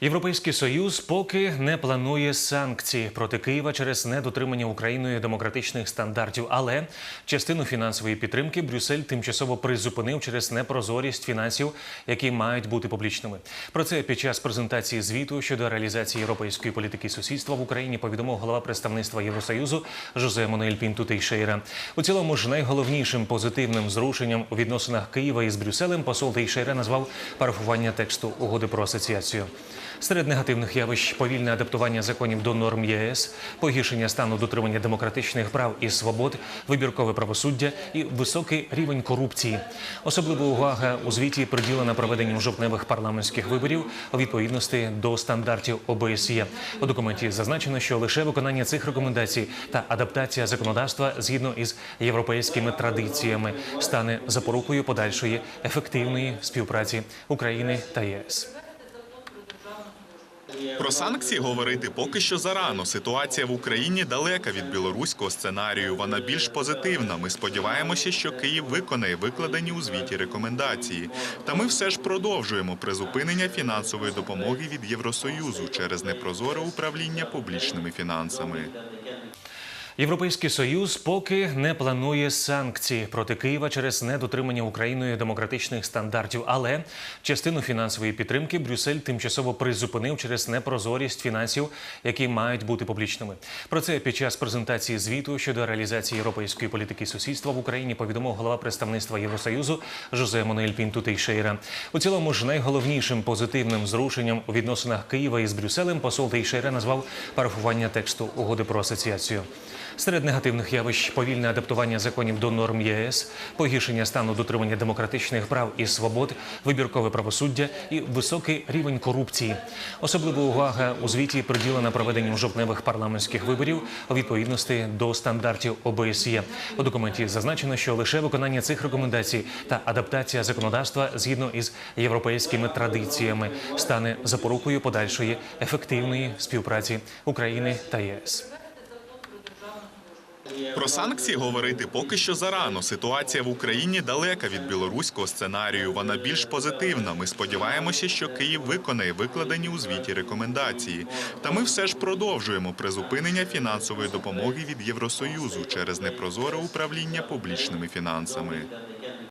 Європейський союз поки не планує санкцій проти Києва через недотримання Україною демократичних стандартів, але частину фінансової підтримки Брюссель тимчасово призупинив через непрозорість фінансів, які мають бути публічними. Про це під час презентації звіту щодо реалізації європейської політики сусідства в Україні повідомив голова представництва Євросоюзу Жозе Монель Пінту Тейшейра. У цілому ж найголовнішим позитивним зрушенням у відносинах Києва із Брюсселем посол Тейшейра назвав парафування тексту угоди про асоціацію. Серед негативних явищ повільне адаптування законів до норм ЄС, погіршення стану дотримання демократичних прав і свобод, вибіркове правосуддя і високий рівень корупції. Особлива увага у звіті приділена проведенню жовтневих парламентських виборів у відповідності до стандартів ОБСЄ. У документі зазначено, що лише виконання цих рекомендацій та адаптація законодавства згідно із європейськими традиціями стане запорукою подальшої ефективної співпраці України та ЄС. Про санкції говорити поки що зарано. Ситуація в Україні далека від білоруського сценарію. Вона більш позитивна. Ми сподіваємося, що Київ виконає викладені у звіті рекомендації. Та ми все ж продовжуємо призупинення фінансової допомоги від Євросоюзу через непрозоре управління публічними фінансами. Європейський союз поки не планує санкцій проти Києва через недотримання Україною демократичних стандартів, але частину фінансової підтримки Брюссель тимчасово призупинив через непрозорість фінансів, які мають бути публічними. Про це під час презентації звіту щодо реалізації європейської політики сусідства в Україні повідомив голова представництва Євросоюзу Жозе Монель Пінту Тейшейра. У цілому ж найголовнішим позитивним зрушенням у відносинах Києва із Брюсселем посол Тейшейра назвав парафування тексту угоди про асоціацію. Серед негативних явищ повільне адаптування законів до норм ЄС, погіршення стану дотримання демократичних прав і свобод, вибіркове правосуддя і високий рівень корупції. Особлива увага у звіті приділена проведенню жовтневих парламентських виборів у відповідності до стандартів ОБСЄ. У документі зазначено, що лише виконання цих рекомендацій та адаптація законодавства згідно із європейськими традиціями стане запорукою подальшої ефективної співпраці України та ЄС. Про санкції говорити поки що зарано. Ситуація в Україні далека від білоруського сценарію. Вона більш позитивна. Ми сподіваємося, що Київ виконає викладені у звіті рекомендації. Та ми все ж продовжуємо призупинення фінансової допомоги від Євросоюзу через непрозоре управління публічними фінансами.